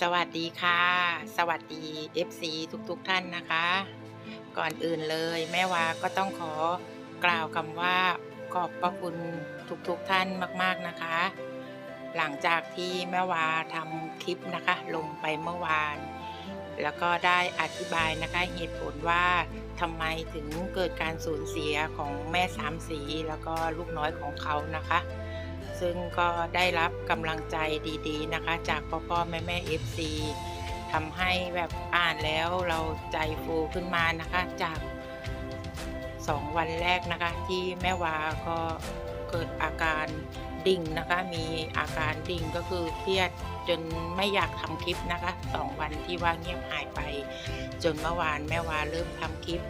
สวัสดีค่ะ สวัสดี FC ทุกๆทท่านนะคะ ก่อนอื่นเลยแม่วาก็ต้องขอกล่าวคำว่าขอบพระคุณทุกๆทท่านมากๆนะคะ หลังจากที่แม่วาทำคลิปนะคะ ลงไปเมื่อวาน แล้วก็ได้อธิบายนะคะเหตุผลว่าทำไมถึงเกิดการสูญเสียของแม่สามสีแล้วก็ลูกน้อยของเขานะคะ ซึ่งก็ได้รับกำลังใจดีๆนะคะ จากพ่อพ่อแม่แม่เอฟซีทำให้แบบอ่านแล้วเราใจฟูขึ้นมานะคะ จากสองวันแรกนะคะ ที่แม่วาก็เกิดอาการดิ่งนะคะ มีอาการดิ่งก็คือเครียดจนไม่อยากทำคลิปนะคะสองวันที่ว่าเงียบหายไป จนเมื่อวานแม่วาเริ่มทำคลิป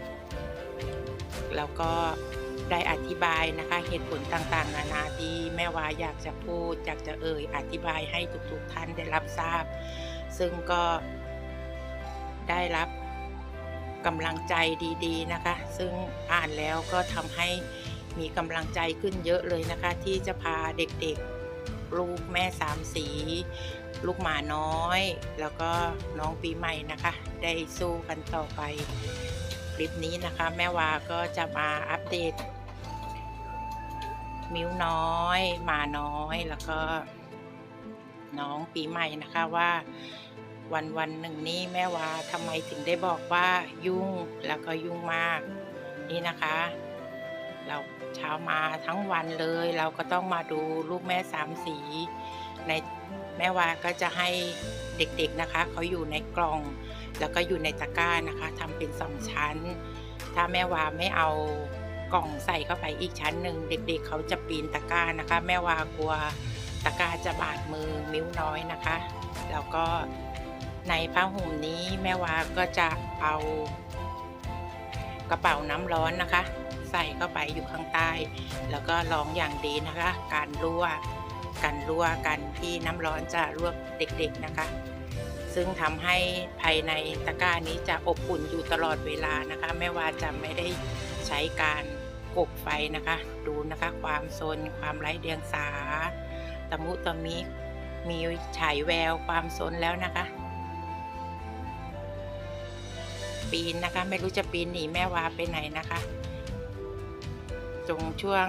แล้วก็ ได้อธิบายนะคะเหตุผลต่างๆ นานาที่แม่วาอยากจะพูดอยากจะเอ่ยอธิบายให้ทุกๆท่านได้รับทราบ ซึ่งก็ได้รับกำลังใจดีๆนะคะ ซึ่งอ่านแล้วก็ทำให้มีกำลังใจขึ้นเยอะเลยนะคะ ที่จะพาเด็กๆ ลูกแม่สามสี ลูกหมาน้อย แล้วก็น้องปีใหม่นะคะ ได้สู้กันต่อไป คลิปนี้นะคะ แม่วาก็จะมาอัปเดต มิ้วน้อย มาน้อยแล้วก็ น้องปีใหม่นะคะว่า วันวันหนึ่งนี้แม่วาทำไมถึงได้บอกว่ายุ่งแล้วก็ยุ่งมาก นี่นะคะ เราเช้ามาทั้งวันเลย เราก็ต้องมาดูลูกแม่สามสี ในแม่วาก็จะให้เด็กๆนะคะเขาอยู่ในกล่อง แล้วก็อยู่ในตะกร้านะคะทำเป็นสองชั้น ถ้าแม่วาไม่เอา กล่องใส่เข้าไปอีกชั้นหนึ่งเด็กๆเขาจะปีนตะกร้านะคะ แม่วากลัวตะกร้าจะบาดมือมิ้วน้อยนะคะ แล้วก็ในผ้าห่มนี้แม่วาก็จะเอากระเป๋าน้ำร้อนนะคะ ใส่เข้าไปอยู่ข้างใต้ แล้วก็ลองอย่างดีนะคะ การรั่วการรั่วกันที่น้ำร้อนจะรั่วเด็กๆนะคะ ซึ่งทำให้ภายในตะกร้านี้จะอบอุ่นอยู่ตลอดเวลานะคะ แม้ว่าจะไม่ได้ใช้การ กบไฟนะคะ ดูนะคะความซนความไร้เดียงสาตะมุตะมิมีฉายแววความซนแล้วนะคะ ปีนนะคะ ไม่รู้จะปีนหนีแม่วาไปไหนนะคะจงช่วง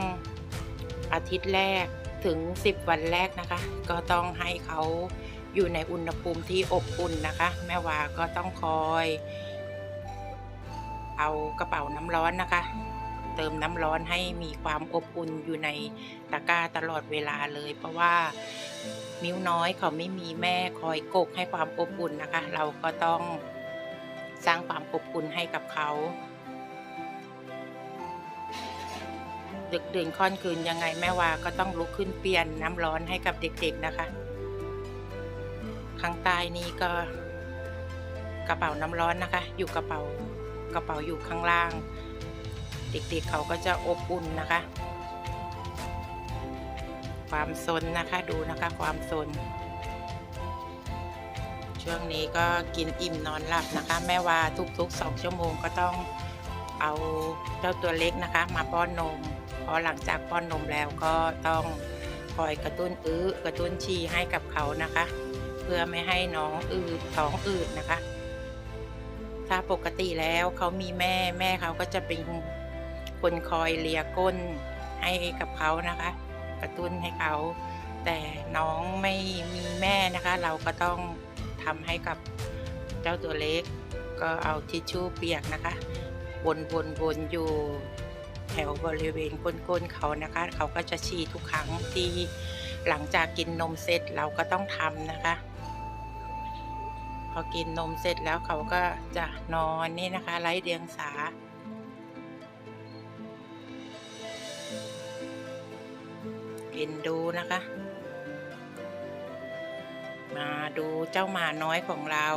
อาทิตย์แรกถึง 10 วันแรกนะคะ ก็ต้องให้เขาอยู่ในอุณหภูมิที่อบอุ่นนะคะ แม่วาก็ต้องคอย เอากระเป๋าน้ำร้อนนะคะ เติมน้ำร้อนให้มีความอบอุ่นอยู่ในตะกร้าตลอดเวลาเลย เพราะว่ามิ้วน้อยเขาไม่มีแม่คอยกกให้ความอบอุ่นนะคะ เราก็ต้องสร้างความอบอุ่นให้กับเขา ดึกดื่นค่อนคืนยังไงแม่วาก็ต้องลุกขึ้นเปลี่ยนน้ำร้อนให้กับเด็กๆนะคะข้างใต้นี้ก็กระเป๋าน้ำร้อนนะคะ อยู่กระเป๋ากระเป๋าอยู่ข้างล่าง เด็กๆเขาก็จะอบอุ่นนะคะ ความซนนะคะดูนะคะความซนช่วงนี้ก็กินอิ่มนอนหลับนะคะ แม่ว่าทุกๆสองชั่วโมงก็ต้องเอาเจ้าตัวเล็กนะคะ มาป้อนนมพอหลังจากป้อนนมแล้วก็ต้องคอยกระตุ้นอื้อกระตุ้นฉี่ให้กับเขานะคะ เพื่อไม่ให้น้องอืดท้องอืดนะคะ ถ้าปกติแล้วเขามีแม่แม่เขาก็จะเป็น คนคอยเลียก้นให้กับเขานะคะ กระตุ้นให้เขา แต่น้องไม่มีแม่นะคะ เราก็ต้องทำให้กับเจ้าตัวเล็ก ก็เอาทิชชู่เปียกนะคะวนวนวนอยู่แถวบริเวณก้นๆเขานะคะ เขาก็จะฉี่ทุกครั้งที่หลังจากกินนมเสร็จเราก็ต้องทำนะคะ พอกินนมเสร็จแล้วเขาก็จะนอนนี่นะคะไร้เดียงสา นดูนะคะ มาดูเจ้าหมาน้อยของเรา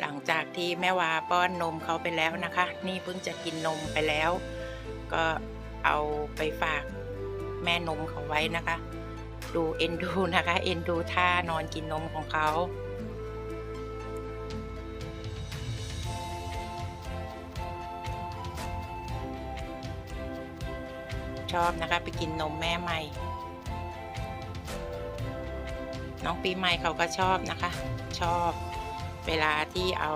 หลังจากที่แม่วาป้อนนมเขาไปแล้วนะคะ นี่เพิ่งจะกินนมไปแล้ว ก็เอาไปฝากแม่นมเขาไว้นะคะ ดูเอ็นดูนะคะ เอ็นดูท่านอนกินนมของเขาชอบนะคะ ไปกินนมแม่ใหม่ น้องปีใหม่เขาก็ชอบนะคะ ชอบเวลาที่เอา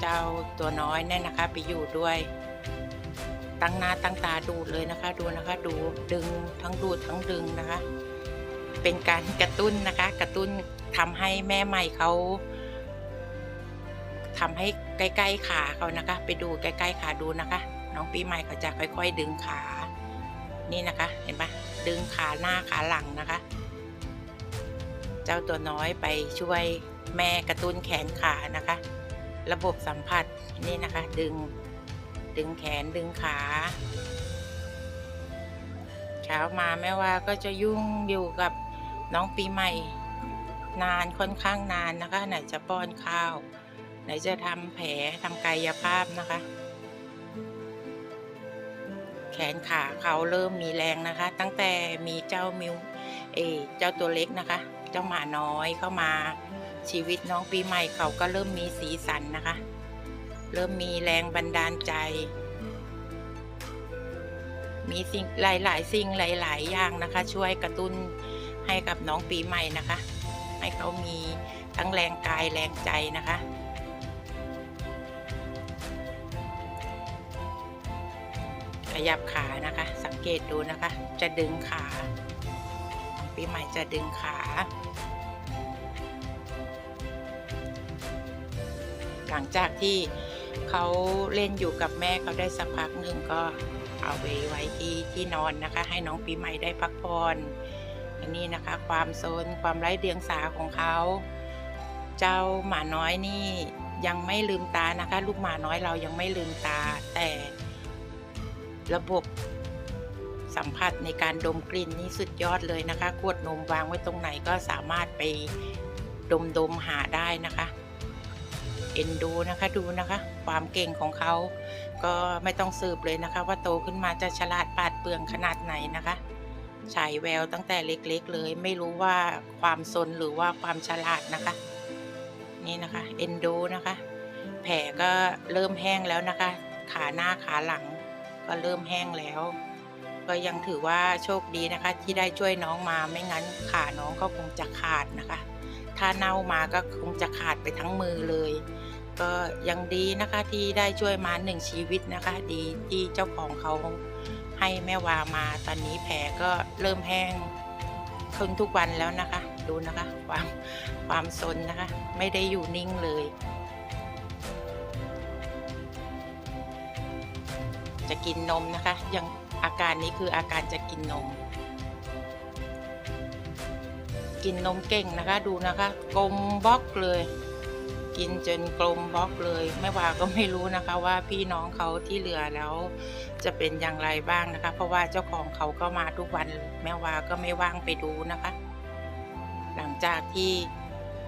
เจ้าตัวน้อยเนี่ยนะคะ ไปอยู่ด้วย ตั้งหน้าตั้งตาดูดเลยนะคะ ดูนะคะ ดูดึงทั้งดูดทั้งดึงนะคะ เป็นการกระตุ้นนะคะ กระตุ้นทำให้แม่ใหม่เขาทำให้ใกล้ๆขาเขานะคะ ไปดูใกล้ๆขาดูนะคะ น้องปีใหม่เขาจะค่อย ๆ ดึงขา นี่นะคะ เห็นปะดึงขาหน้าขาหลังนะคะ เจ้าตัวน้อยไปช่วยแม่กระตุ้นแขนขานะคะ ระบบสัมผัสนี่นะคะ ดึงดึงแขนดึงขาเช้ามาแม่ว่าก็จะยุ่งอยู่กับน้องปีใหม่ นานค่อนข้างนานนะคะ ไหนจะป้อนข้าว ไหนจะทำแผลทำกายภาพนะคะ แขนขาเขาเริ่มมีแรงนะคะ ตั้งแต่มีเจ้ามิวเอเจ้าตัวเล็กนะคะ เจ้าหมาน้อยเข้ามา ชีวิตน้องปีใหม่เขาก็เริ่มมีสีสันนะคะ เริ่มมีแรงบันดาลใจ มีสิ่งหลาย ๆ สิ่งหลาย ๆ อย่างนะคะ ช่วยกระตุ้นให้กับน้องปีใหม่นะคะ ให้เขามีทั้งแรงกายแรงใจนะคะขยับขานะคะ สังเกตดูนะคะ จะดึงขา ปีใหม่จะดึงขา หลังจากที่เขาเล่นอยู่กับแม่เขาได้สักพักหนึ่งก็เอาไปไว้ที่ที่นอนนะคะ ให้น้องปีใหม่ได้พักผ่อนอันนี้นะคะ ความโซนความไร้เดียงสาของเขา เจ้าหมาน้อยนี่ยังไม่ลืมตานะคะ ลูกหมาน้อยเรายังไม่ลืมตา แต่ระบบสัมผัสในการดมกลิ่นนี่สุดยอดเลยนะคะขวดนมวางไว้ตรงไหนก็สามารถไปดมดมๆหาได้นะคะ นดูนะคะดูนะคะ ความเก่งของเขาก็ไม่ต้องสืบเลยนะคะ ว่าโตขึ้นมาจะฉลาดปาดเปรื่องขนาดไหนนะคะฉายแววตั้งแต่เล็กๆ เลย ไม่รู้ว่าความสนหรือว่าความฉลาดนะคะ นี่นะคะเอ็นดูนะคะ แผลก็เริ่มแห้งแล้วนะคะ ขาหน้าขาหลัง ก็เริ่มแห้งแล้ว ก็ยังถือว่าโชคดีนะคะ ที่ได้ช่วยน้องมาไม่งั้นขาน้องก็คงจะขาดนะคะ ถ้าเน่ามาก็คงจะขาดไปทั้งมือเลย ก็ยังดีนะคะที่ได้ช่วยมาหนึ่งชีวิตนะคะ ดีที่เจ้าของเขาให้แม่วามาตอนนี้แผลก็เริ่มแห้งขึ้นทุกวันแล้วนะคะ ดูนะคะ ความความสนนะคะ ไม่ได้อยู่นิ่งเลย จะกินนมนะคะ ยังอาการนี้คืออาการจะกินนม กินนมเก่งนะคะ ดูนะคะกลมบล็อกเลย กินจนกลมบล็อกเลยแม่วาก็ไม่รู้นะคะว่าพี่น้องเขาที่เหลือแล้ว จะเป็นอย่างไรบ้างนะคะ เพราะว่าเจ้าของเขาก็มาทุกวันแม่วาก็ไม่ว่างไปดูนะคะ หลังจากที่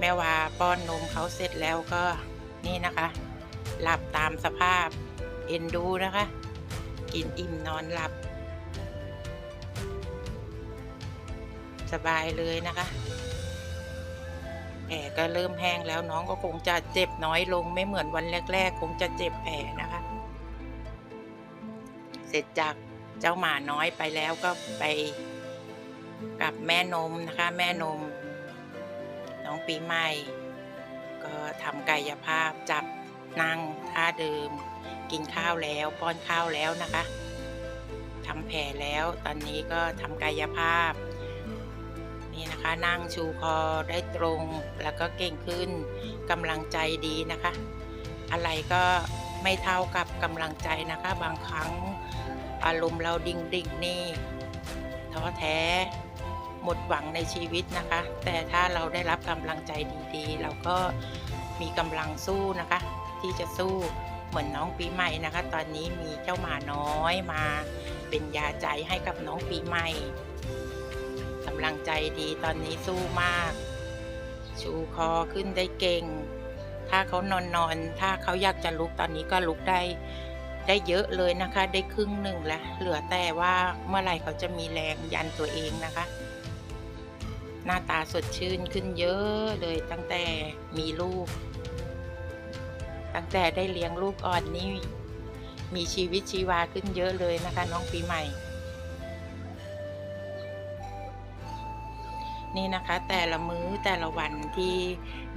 แม่วาป้อนนมเขาเสร็จแล้วก็นี่นะคะ หลับตามสภาพเอ็นดูนะคะ กินอิ่มนอนหลับ สบายเลยนะคะ ลก็เริ่มแห้งแล้วน้องก็คงจะเจ็บน้อยลงไม่เหมือนวันแรก ๆ คงจะเจ็บแผลนะคะ เสร็จจากเจ้าหมาน้อยไปแล้วก็ไปกับแม่นมนะคะ แม่นม น้องปีใหม่ ก็ทำกายภาพจับนั่งท่าเดิม กินข้าวแล้วป้อนข้าวแล้วนะคะทำแผลแล้วตอนนี้ก็ทำกายภาพ นี่นะคะ นั่งชูคอได้ตรงแล้วก็เก่งขึ้นกำลังใจดีนะคะ อะไรก็ไม่เท่ากับกำลังใจนะคะ บางครั้งอารมณ์เราดิ่งดิ่งนี่ท้อแท้ หมดหวังในชีวิตนะคะ แต่ถ้าเราได้รับกำลังใจดีๆ เราก็มีกำลังสู้นะคะ ที่จะสู้เหมือนน้องปีใหม่นะคะ ตอนนี้มีเจ้าหมาน้อยมาเป็นยาใจให้กับน้องปีใหม่ำลังใจดีตอนนี้สู้มาก ชูคอขึ้นได้เก่ง ถ้าเขานอนนอน ถ้าเขาอยากจะลุกตอนนี้ก็ลุกได้ ได้เยอะเลยนะคะ ได้ครึ่งหนึ่งแล้วเหลือแต่ว่าเมื่อไหร่เขาจะมีแรงยันตัวเองนะคะ หน้าตาสดชื่นขึ้นเยอะเลยตั้งแต่มีลูก ตั้งแต่ได้เลี้ยงลูกอ่อนนี่มีชีวิตชีวาขึ้นเยอะเลยนะคะ น้องปีใหม่ นี่นะคะ แต่ละมื้อแต่ละวันที่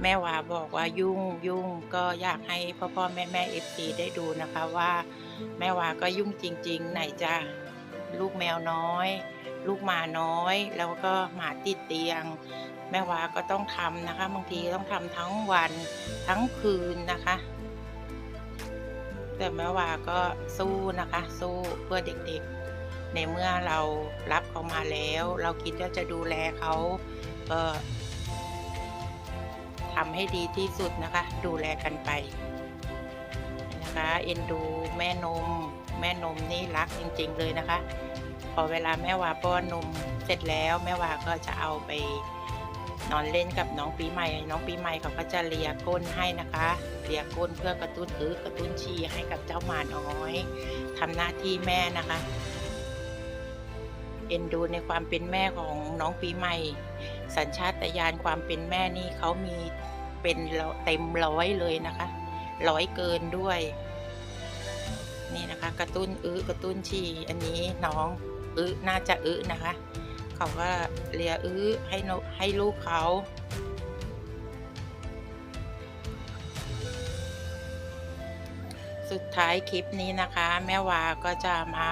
แม่วาบอกว่ายุ่งยุ่งก็อยากให้พ่อพ่อแม่แม่เอฟซีได้ดูนะคะว่า แม่วาก็ยุ่งจริง ๆ ไหนจะลูกแมวน้อย ลูกหมาน้อย แล้วก็หมาติดเตียง แม่วาก็ต้องทำนะคะ บางทีต้องทำทั้งวันทั้งคืนนะคะ แต่แม่วาก็สู้นะคะ สู้เพื่อเด็กๆ ในเมื่อเรารับเขามาแล้ว เราคิดว่าจะดูแลเขาก็ทำให้ดีที่สุดนะคะ ดูแลกันไปนะคะ เอ็นดูแม่นม แม่นมนี่รักจริง ๆ เลยนะคะ พอเวลาแม่วาป้อนนมเสร็จแล้วแม่วาก็จะเอาไปนอนเล่นกับน้องปีใหม่ น้องปีใหม่เขาก็จะเลียก้นให้นะคะ เลียก้นเพื่อกระตุ้นอึกระตุ้นฉี่ให้กับเจ้าหมาน้อยทำหน้าที่แม่นะคะ เอ็นดูในความเป็นแม่ของน้องปีใหม่ สัญชาตญาณความเป็นแม่นี่เขามีเป็นเต็มร้อยเลยนะคะร้อยเกินด้วย นี่นะคะกระตุ้นอึกระตุ้นฉี่อันนี้น้องอึน่าจะอึนะคะเขาก็เลียอึให้ให้ลูกเขาสุดท้ายคลิปนี้นะคะ แม่วาก็จะมา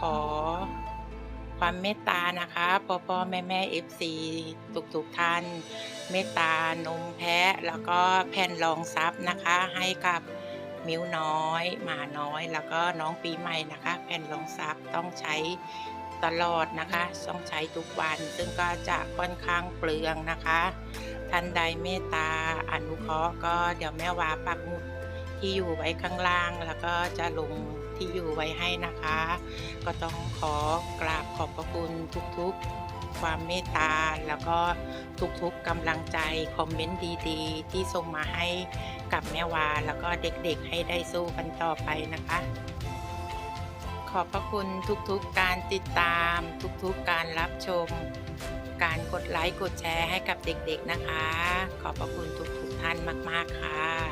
ขอ ความเมตตานะคะพ่อพ่อแม่แม่เอฟซีทุกทุกๆท่าน เมตตานมแพะแล้วก็แผ่นรองซับนะคะ ให้กับมิ้วน้อย หมาน้อย แล้วก็น้องปีใหม่นะคะ แผ่นรองซับต้องใช้ตลอดนะคะ ต้องใช้ทุกวัน ซึ่งก็จะค่อนข้างเปลืองนะคะ ท่านใดเมตตาอนุเคราะห์ก็เดี๋ยวแม่วาปักหมุดที่อยู่ไว้ข้างล่าง แล้วก็จะลง ที่อยู่ไว้ให้นะคะ ก็ต้องขอกราบขอบพระคุณทุกๆ ความเมตตา แล้วก็ทุกๆกำลังใจคอมเมนต์ดีๆ ที่ส่งมาให้กับแม่วา แล้วก็เด็กๆให้ได้สู้กันต่อไปนะคะขอบพระคุณทุกๆการติดตาม ทุกๆการรับชม การกดไลค์กดแชร์ให้กับเด็กๆนะคะ ขอบพระคุณทุกๆท่านมากๆค่ะ